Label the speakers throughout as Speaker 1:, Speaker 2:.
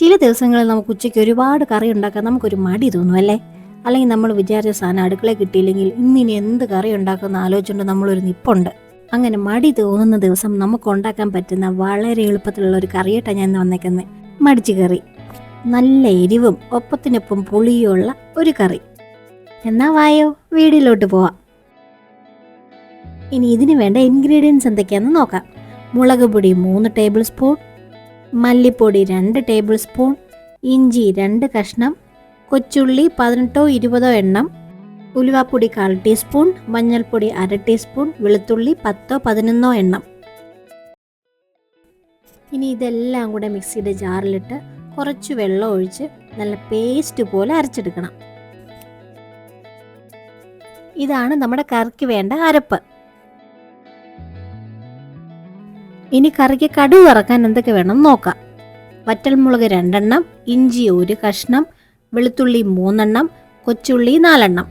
Speaker 1: ചില ദിവസങ്ങളിൽ നമുക്ക് ഉച്ചയ്ക്ക് ഒരുപാട് കറി ഉണ്ടാക്കാൻ നമുക്കൊരു മടി തോന്നും അല്ലേ? അല്ലെങ്കിൽ നമ്മൾ വിചാരിച്ച സാധനം അടുക്കളയിൽ കിട്ടിയില്ലെങ്കിൽ ഇന്നിനി എന്ത് കറി ഉണ്ടാക്കുന്ന ആലോചിച്ചുകൊണ്ട് നമ്മളൊരു നിപ്പുണ്ട്. അങ്ങനെ മടി തോന്നുന്ന ദിവസം നമുക്ക് ഉണ്ടാക്കാൻ പറ്റുന്ന വളരെ എളുപ്പത്തിലുള്ള ഒരു കറിയായിട്ടാണ് ഞാൻ വന്നേക്കുന്നത്. മടിച്ചു കറി. നല്ല എരിവും ഒപ്പത്തിനൊപ്പം പുളിയുള്ള ഒരു കറി. എന്നാ വായോ വീടിലോട്ട് പോവാം. ഇനി ഇതിന് വേണ്ട ഇൻഗ്രീഡിയൻസ് എന്തൊക്കെയാണെന്ന് നോക്കാം. മുളക് പൊടി മൂന്ന് ടേബിൾ സ്പൂൺ മല്ലിപ്പൊടി രണ്ട് ടേബിൾ സ്പൂൺ ഇഞ്ചി രണ്ട് കഷ്ണം കൊച്ചുള്ളി പതിനെട്ടോ ഇരുപതോ എണ്ണം ഉലുവാപ്പൊടി കാൽ ടീസ്പൂൺ മഞ്ഞൾപ്പൊടി അര ടീസ്പൂൺ വെളുത്തുള്ളി പത്തോ പതിനൊന്നോ എണ്ണം. ഇനി ഇതെല്ലാം കൂടെ മിക്സിയുടെ ജാറിലിട്ട് കുറച്ച് വെള്ളം ഒഴിച്ച് നല്ല പേസ്റ്റ് പോലെ അരച്ചെടുക്കണം. ഇതാണ് നമ്മുടെ കറിക്ക് വേണ്ട അരപ്പ്. ഇനി കറിക്ക് കടുവ് ഇറക്കാൻ എന്തൊക്കെ വേണം നോക്കാം. വറ്റൽമുളക് രണ്ടെണ്ണം ഇഞ്ചി ഒരു കഷ്ണം വെളുത്തുള്ളി മൂന്നെണ്ണം കൊച്ചുള്ളി നാലെണ്ണം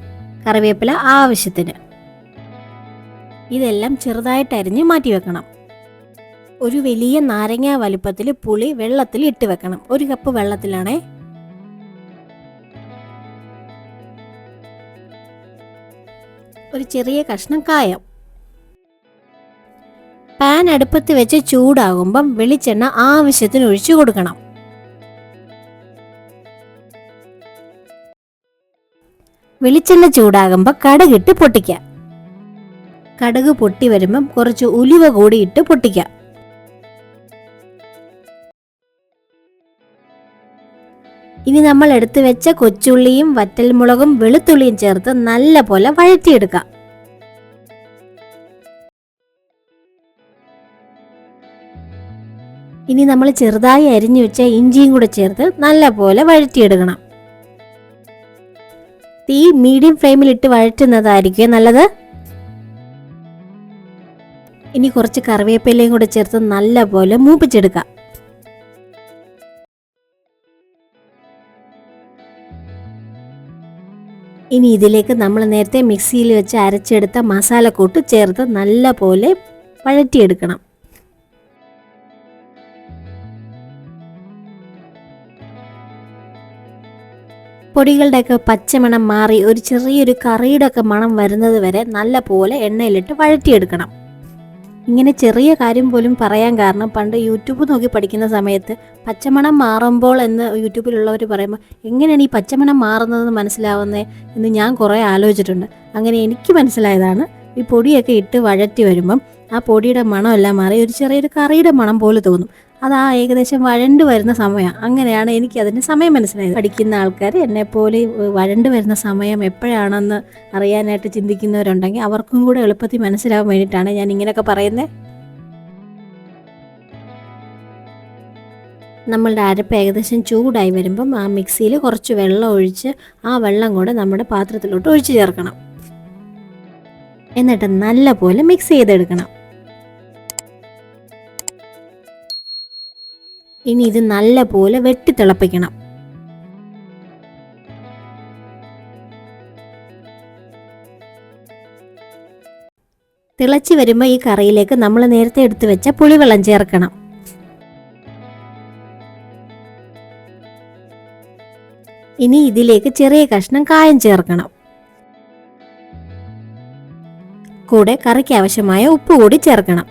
Speaker 1: കറിവേപ്പില ആവശ്യത്തിന്. ഇതെല്ലാം ചെറുതായിട്ട് അരിഞ്ഞ് മാറ്റി വെക്കണം. ഒരു വലിയ നാരങ്ങ വലുപ്പത്തിൽ പുളി വെള്ളത്തിൽ ഇട്ട് വെക്കണം. ഒരു കപ്പ് വെള്ളത്തിലാണേ. ഒരു ചെറിയ കഷ്ണം കായം. പാൻ അടുപ്പത്ത് വെച്ച് ചൂടാകുമ്പം വെളിച്ചെണ്ണ ആവശ്യത്തിന് ഒഴിച്ചു കൊടുക്കണം. വെളിച്ചെണ്ണ ചൂടാകുമ്പോൾ കടുകിട്ട് പൊട്ടിക്കാം കടുക് പൊട്ടി വരുമ്പം കുറച്ച് ഉലുവ കൂടി ഇട്ട് പൊട്ടിക്കാം ഇനി നമ്മൾ എടുത്തു വെച്ച കൊച്ചുള്ളിയും വറ്റൽമുളകും വെളുത്തുള്ളിയും ചേർത്ത് നല്ല പോലെ വഴറ്റിയെടുക്കാം. ഇനി നമ്മൾ ചെറുതായി അരിഞ്ഞു വെച്ച ഇഞ്ചിയും കൂടെ ചേർത്ത് നല്ല പോലെ വഴറ്റിയെടുക്കണം. തീ മീഡിയം ഫ്ലെയിമിൽ ഇട്ട് വഴറ്റുന്നതായിരിക്കും നല്ലത്. ഇനി കുറച്ച് കറിവേപ്പിലയും കൂടെ ചേർത്ത് നല്ല പോലെ മൂപ്പിച്ചെടുക്കാം. ഇനി ഇതിലേക്ക് നമ്മൾ നേരത്തെ മിക്സിയിൽ വെച്ച് അരച്ചെടുത്ത മസാലക്കൂട്ട് ചേർത്ത് നല്ല പോലെ വഴറ്റിയെടുക്കണം. പൊടികളുടെയൊക്കെ പച്ചമണം മാറി ഒരു ചെറിയൊരു കറിയുടെ ഒക്കെ മണം വരുന്നത് വരെ നല്ല പോലെ എണ്ണയിലിട്ട് വഴറ്റിയെടുക്കണം. ഇങ്ങനെ ചെറിയ കാര്യം പോലും പറയാൻ കാരണം പണ്ട് യൂട്യൂബ് നോക്കി പഠിക്കുന്ന സമയത്ത് പച്ചമണം മാറുമ്പോൾ എന്ന് യൂട്യൂബിലുള്ളവർ പറയുമ്പോൾ എങ്ങനെയാണ് ഈ പച്ചമണം മാറുന്നതെന്ന് മനസ്സിലാവുന്നത് എന്ന് ഞാൻ കുറേ ആലോചിച്ചിട്ടുണ്ട്. അങ്ങനെ എനിക്ക് മനസ്സിലായതാണ് ഈ പൊടിയൊക്കെ ഇട്ട് വഴറ്റി വരുമ്പം ആ പൊടിയുടെ മണമെല്ലാം മാറി ഒരു ചെറിയൊരു കറിയുടെ മണം പോലെ തോന്നും. അത് ആ ഏകദേശം വഴണ്ട് വരുന്ന സമയം. അങ്ങനെയാണ് എനിക്ക് അതിന്റെ സമയം മനസ്സിലായത്. പഠിക്കുന്ന ആൾക്കാർ എന്നെപ്പോലെ വഴണ്ട് വരുന്ന സമയം എപ്പോഴാണെന്ന് അറിയാനായിട്ട് ചിന്തിക്കുന്നവരുണ്ടെങ്കിൽ അവർക്കും കൂടെ എളുപ്പത്തിൽ മനസ്സിലാവാൻ വേണ്ടിയിട്ടാണ് ഞാൻ ഇങ്ങനെയൊക്കെ പറയുന്നത് നമ്മളുടെ അരപ്പ് ഏകദേശം ചൂടായി വരുമ്പം ആ മിക്സിയിൽ കുറച്ച് വെള്ളം ഒഴിച്ച് ആ വെള്ളം കൂടെ നമ്മുടെ പാത്രത്തിലോട്ട് ഒഴിച്ച് ചേർക്കണം. എന്നിട്ട് നല്ല പോലെ മിക്സ് ചെയ്തെടുക്കണം. ഇനി ഇത് നല്ല പോലെ വെട്ടി തിളപ്പിക്കണം. തിളച്ച് വരുമ്പോൾ ഈ കറിയിലേക്ക് നമ്മൾ നേരത്തെ എടുത്തു വെച്ച പുളിവെള്ളം ചേർക്കണം. ഇനി ഇതിലേക്ക് ചെറിയ കഷ്ണം കായം ചേർക്കണം. കൂടെ കറിക്ക് ആവശ്യമായ ഉപ്പ് കൂടി ചേർക്കണം.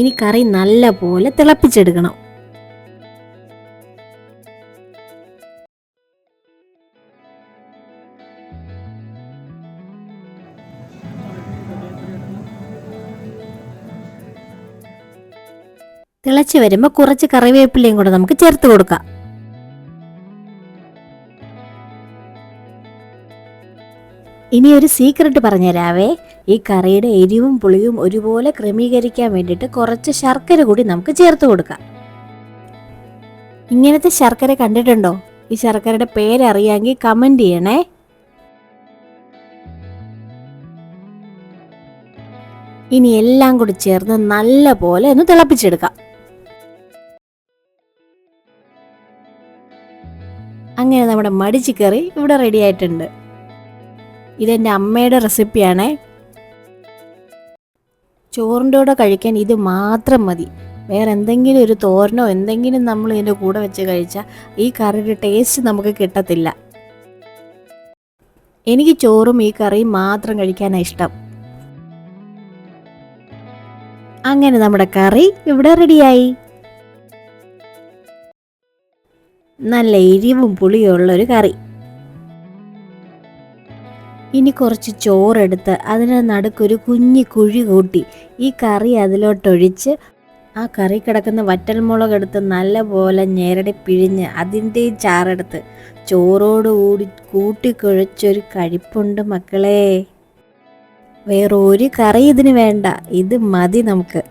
Speaker 1: ഇനി കറി നല്ല പോലെ തിളപ്പിച്ചെടുക്കണം. തിളച്ച് വരുമ്പോൾ കുറച്ച് കറിവേപ്പിലയും കൂടെ നമുക്ക് ചേർത്ത് കൊടുക്കാം. ഇനി ഒരു സീക്രട്ട് പറഞ്ഞുതരാവേ ഈ കറിയുടെ എരിവും പുളിയും ഒരുപോലെ ക്രമീകരിക്കാൻ വേണ്ടിയിട്ട് കുറച്ച് ശർക്കര കൂടി നമുക്ക് ചേർത്ത് കൊടുക്കാം. ഇങ്ങനത്തെ ശർക്കര കണ്ടിട്ടുണ്ടോ? ഈ ശർക്കരയുടെ പേരറിയാമെങ്കിൽ കമന്റ് ചെയ്യണേ. ഇനി എല്ലാം കൂടി ചേർന്ന് നല്ല പോലെ ഒന്ന് തിളപ്പിച്ചെടുക്കാം. അങ്ങനെ നമ്മുടെ മടിച്ചിക്കറി ഇവിടെ റെഡി ആയിട്ടുണ്ട്. ഇതെന്റെ അമ്മയുടെ റെസിപ്പിയാണേ. ചോറിന്റെ കൂടെ കഴിക്കാൻ ഇത് മാത്രം മതി. വേറെ എന്തെങ്കിലും ഒരു തോരനോ എന്തെങ്കിലും നമ്മൾ ഇതിന്റെ കൂടെ വെച്ച് കഴിച്ചാൽ ഈ കറിയുടെ ടേസ്റ്റ് നമുക്ക് കിട്ടത്തില്ല. എനിക്ക് ചോറും ഈ കറിയും മാത്രം കഴിക്കാനാണ് ഇഷ്ടം. അങ്ങനെ നമ്മുടെ കറി ഇവിടെ റെഡിയായി. നല്ല എരിവും പുളിയും ഉള്ള ഒരു കറി. ഇനി കുറച്ച് ചോറെടുത്ത് അതിന് നടുക്കൊരു കുഞ്ഞി കുഴി കൂട്ടി ഈ കറി അതിലോട്ടൊഴിച്ച് ആ കറി കിടക്കുന്ന വറ്റൽമുളക് എടുത്ത് നല്ലപോലെ ഞെരടി പിഴിഞ്ഞ് അതിന്റെയും ചാറെടുത്ത് ചോറോട് കൂടി കൂട്ടിക്കുഴച്ചൊരു കഴിപ്പുണ്ട് മക്കളെ. വേറൊരു കറി ഇതിന് വേണ്ട. ഇത് മതി നമുക്ക്.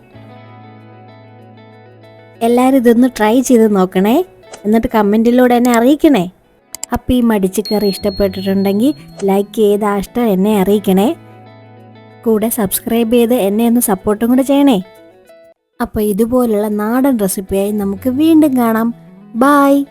Speaker 1: എല്ലാവരും ഇതൊന്ന് ട്രൈ ചെയ്ത് നോക്കണേ. എന്നിട്ട് കമന്റിലൂടെ എന്നെ അറിയിക്കണേ. അപ്പോൾ ഈ മടിച്ച് കറി ഇഷ്ടപ്പെട്ടിട്ടുണ്ടെങ്കിൽ ലൈക്ക് ചെയ്ത് ഇഷ്ടം എന്നെ അറിയിക്കണേ. കൂടെ സബ്സ്ക്രൈബ് ചെയ്ത് എന്നെ ഒന്ന് സപ്പോർട്ടും കൂടെ ചെയ്യണേ. അപ്പോൾ ഇതുപോലുള്ള നാടൻ റെസിപ്പിയായി നമുക്ക് വീണ്ടും കാണാം. ബായ്